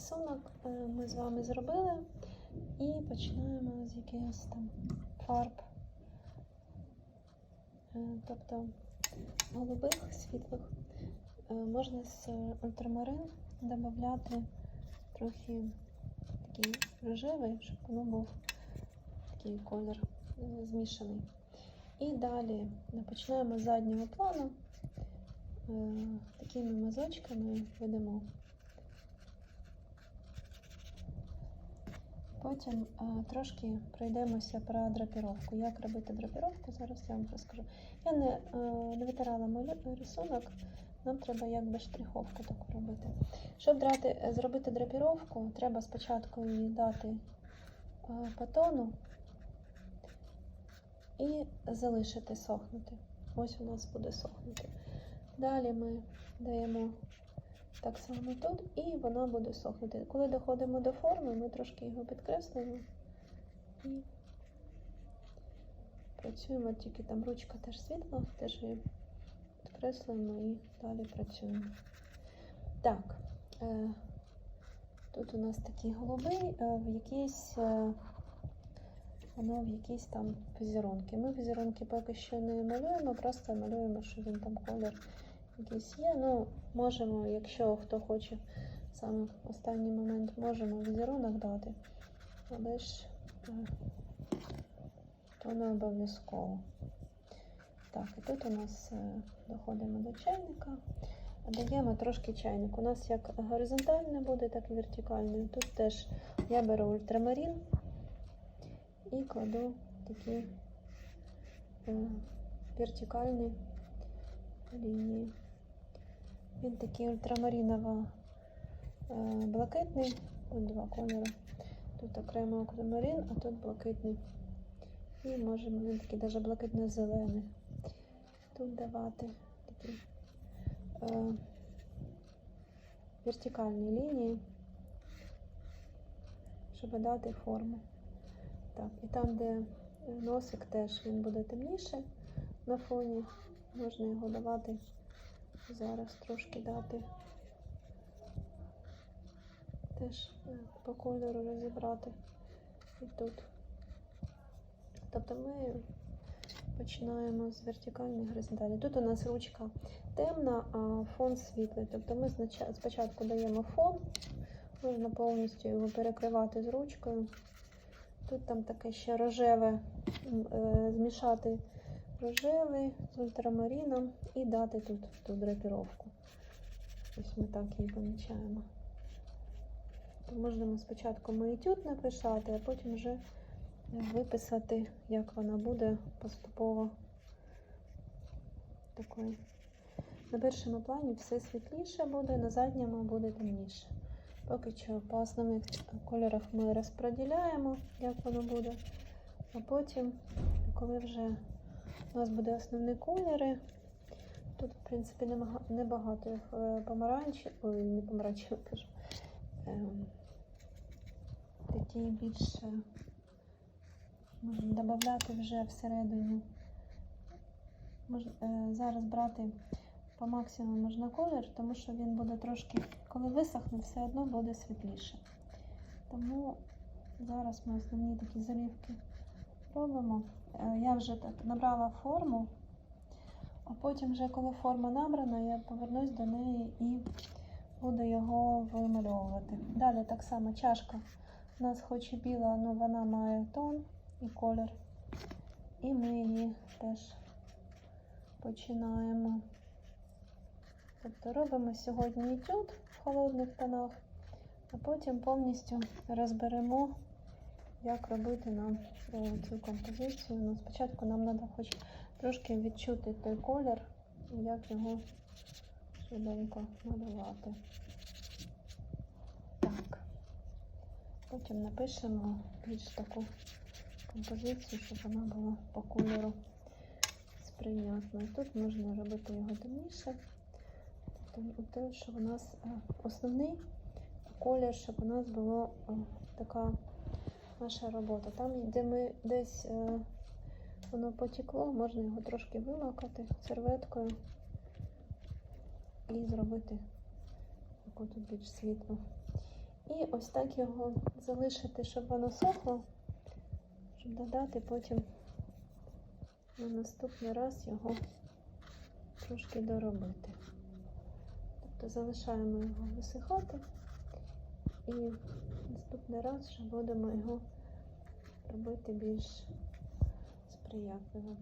рисунок е, ми з вами зробили і починаємо з якихось там фарб. Е, Тобто голубих, світлих. Е, Можна з ультрамарин додати трохи такий рожевий, щоб воно був такий колір змішаний. І далі починаємо з заднього плану. Такими мазочками ведемо. Потім е, трошки пройдемося про драпіровку. Як робити драпіровку, зараз я вам розкажу. Я не, е, не витирала малю- рисунок, нам треба якби штриховку таку робити. Щоб драти, зробити драпіровку, треба спочатку її дати е, по тону і залишити сохнути. Ось у нас буде сохнути. Далі ми даємо так само тут, і воно буде сохнути. Коли доходимо до форми, ми трошки його підкреслюємо і працюємо, тільки там ручка теж світла, теж її підкреслюємо і далі працюємо. Так, е, тут у нас такий голубий, е, в якійсь, е, воно в якійсь там візерунки. Ми візерунки поки що не малюємо, просто малюємо, що він там колір якийсь є. Ну, можемо, якщо хто хоче саме останній момент, можемо візерунок дати, але ж е, то не обов'язково. Так, і тут у нас е, доходимо до чайника. Даємо трошки чайник. У нас як горизонтальне буде, так і вертикальне. Тут теж я беру ультрамарин і кладу такі е, вертикальні лінії. Він такий ультрамаріново е, блакитний. Тут два кольори. Тут окремо ультрамарин, а тут блакитний. І можемо він такий навіть блакитно-зелений. Тут давати такі е, вертикальні лінії, щоб дати форму. Так, і там, де носик теж він буде темніше на фоні, можна його давати зараз трошки дати. Теж е, по кольору розібрати і тут. Тобто ми починаємо з вертикальної горизонталі. Тут у нас ручка темна, а фон світлий. Тобто ми спочатку даємо фон, можна повністю його перекривати з ручкою. Тут там таке ще рожеве, е, змішати рожевий з ультрамаріном і дати тут ту драпіровку. Ось ми так її помічаємо. То можемо спочатку ми етюд написати, а потім вже виписати, як вона буде поступово такою. На першому плані все світліше буде, на задньому буде темніше. Поки що по основних кольорах ми розподіляємо, як воно буде. А потім, коли вже у нас буде основні кольори, тут, в принципі, небагато їх е, помаранчі, ой, не помаранчевих, кажу. Ем, такі більше можна додати вже всередині. Е, зараз брати по максимуму можна колір, тому що він буде трошки, коли висохне, все одно буде світліше. Тому зараз ми основні такі заливки робимо. Е, Я вже так набрала форму, а потім, вже коли форма набрана, я повернусь до неї і буду його вимальовувати. Далі так само чашка. У нас хоч і біла, але вона має тон і колір. І ми її теж починаємо. Тобто робимо сьогодні етюд в холодних тонах, а потім повністю розберемо, як робити нам е, цю композицію. Ну, спочатку нам треба хоч трошки відчути той колір і як його швиденько малювати. Так. Потім напишемо більш таку композицію, щоб вона була по кольору сприйнятною. Тут можна робити його темніше, те, що у нас е, основний колір, щоб у нас була е, така наша робота. Там, де ми десь е, воно потекло, можна його трошки вимакати серветкою і зробити таку тут більш світлу. І ось так його залишити, щоб воно сохло, щоб додати потім на наступний раз його трошки доробити. Тобто залишаємо його висихати і наступний раз вже будемо його робити більш сприятливим.